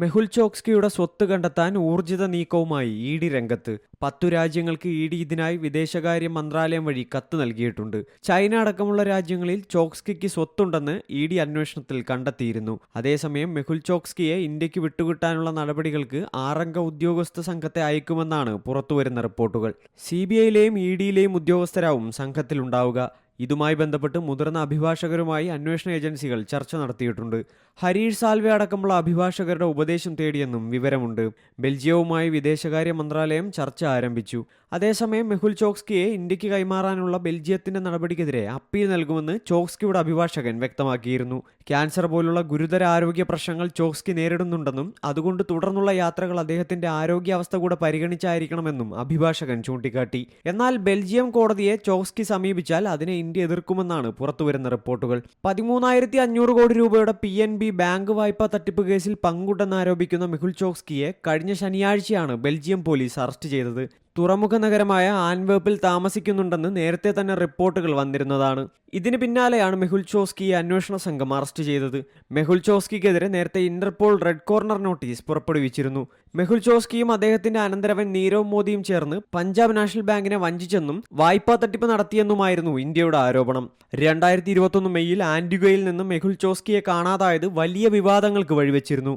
മെഹുൽ ചോക്സ്കിയുടെ സ്വത്ത് കണ്ടെത്താൻ ഊർജിത നീക്കവുമായി E D രംഗത്ത്. പത്തു രാജ്യങ്ങൾക്ക് ഇ ഡി ഇതിനായി വിദേശകാര്യ മന്ത്രാലയം വഴി കത്ത് നൽകിയിട്ടുണ്ട്. ചൈന അടക്കമുള്ള രാജ്യങ്ങളിൽ ചോക്സ്കിക്ക് സ്വത്തുണ്ടെന്ന് ഇ ഡി അന്വേഷണത്തിൽ കണ്ടെത്തിയിരുന്നു. അതേസമയം മെഹുൽ ചോക്സ്കിയെ ഇന്ത്യയ്ക്ക് വിട്ടുകിട്ടാനുള്ള നടപടികൾക്ക് ആറംഗ ഉദ്യോഗസ്ഥ സംഘത്തെ അയക്കുമെന്നാണ് പുറത്തുവരുന്ന റിപ്പോർട്ടുകൾ. സി ബി ഐയിലെയും ഇ ഡിയിലെയും ഉദ്യോഗസ്ഥരാവും സംഘത്തിലുണ്ടാവുക. ഇതുമായി ബന്ധപ്പെട്ട് മുതിർന്ന അഭിഭാഷകരുമായി അന്വേഷണ ഏജൻസികൾ ചർച്ച നടത്തിയിട്ടുണ്ട്. ഹരീഷ് സാൽവെ അടക്കമുള്ള അഭിഭാഷകരുടെ ഉപദേശം തേടിയെന്നും വിവരമുണ്ട്. ബെൽജിയവുമായി വിദേശകാര്യ മന്ത്രാലയം ചർച്ച ആരംഭിച്ചു. അതേസമയം മെഹുൽ ചോക്സ്കിയെ ഇന്ത്യയ്ക്ക് കൈമാറാനുള്ള ബെൽജിയത്തിന്റെ നടപടിക്കെതിരെ അപ്പീൽ നൽകുമെന്ന് ചോക്സ്കിയുടെ അഭിഭാഷകൻ വ്യക്തമാക്കിയിരുന്നു. ക്യാൻസർ പോലുള്ള ഗുരുതര ആരോഗ്യ പ്രശ്നങ്ങൾ ചോക്സ്കി നേരിടുന്നുണ്ടെന്നും അതുകൊണ്ട് തുടർന്നുള്ള യാത്രകൾ അദ്ദേഹത്തിന്റെ ആരോഗ്യാവസ്ഥ കൂടെ പരിഗണിച്ചായിരിക്കണമെന്നും അഭിഭാഷകൻ ചൂണ്ടിക്കാട്ടി. എന്നാൽ ബെൽജിയം കോടതിയെ ചോക്സ്കി സമീപിച്ചാൽ അതിനെ ഇന്ത്യ എതിർക്കുമെന്നാണ് പുറത്തുവരുന്ന റിപ്പോർട്ടുകൾ. പതിമൂന്നായിരത്തി അഞ്ഞൂറ് കോടി രൂപയുടെ പി എൻ ബി ബാങ്ക് വായ്പാ തട്ടിപ്പ് കേസിൽ പങ്കുണ്ടെന്നാരോപിക്കുന്ന മിഹുൽ ചോക്സ്കിയെ കഴിഞ്ഞ ശനിയാഴ്ചയാണ് ബെൽജിയം പോലീസ് അറസ്റ്റ് ചെയ്തത്. തുറമുഖ നഗരമായ ആൻവേപ്പിൽ താമസിക്കുന്നുണ്ടെന്ന് നേരത്തെ തന്നെ റിപ്പോർട്ടുകൾ വന്നിരുന്നതാണ്. ഇതിന് പിന്നാലെയാണ് മെഹുൽ ചോസ്കിയെ അന്വേഷണ സംഘം അറസ്റ്റ് ചെയ്തത്. മെഹുൽ ചോസ്കിക്കെതിരെ നേരത്തെ ഇന്റർപോൾ റെഡ് കോർണർ നോട്ടീസ് പുറപ്പെടുവിച്ചിരുന്നു. മെഹുൽ ചോസ്കിയും അദ്ദേഹത്തിന്റെ അനന്തരവൻ നീരവ് മോദിയും ചേർന്ന് പഞ്ചാബ് നാഷണൽ ബാങ്കിനെ വഞ്ചിച്ചെന്നും വായ്പാ തട്ടിപ്പ് നടത്തിയെന്നുമായിരുന്നു ഇന്ത്യയുടെ ആരോപണം. രണ്ടായിരത്തി ഇരുപത്തൊന്ന് മെയ്യിൽ ആന്റിഗോയിൽ നിന്ന് മെഹുൽ ചോസ്കിയെ കാണാതായത് വലിയ വിവാദങ്ങൾക്ക് വഴിവെച്ചിരുന്നു.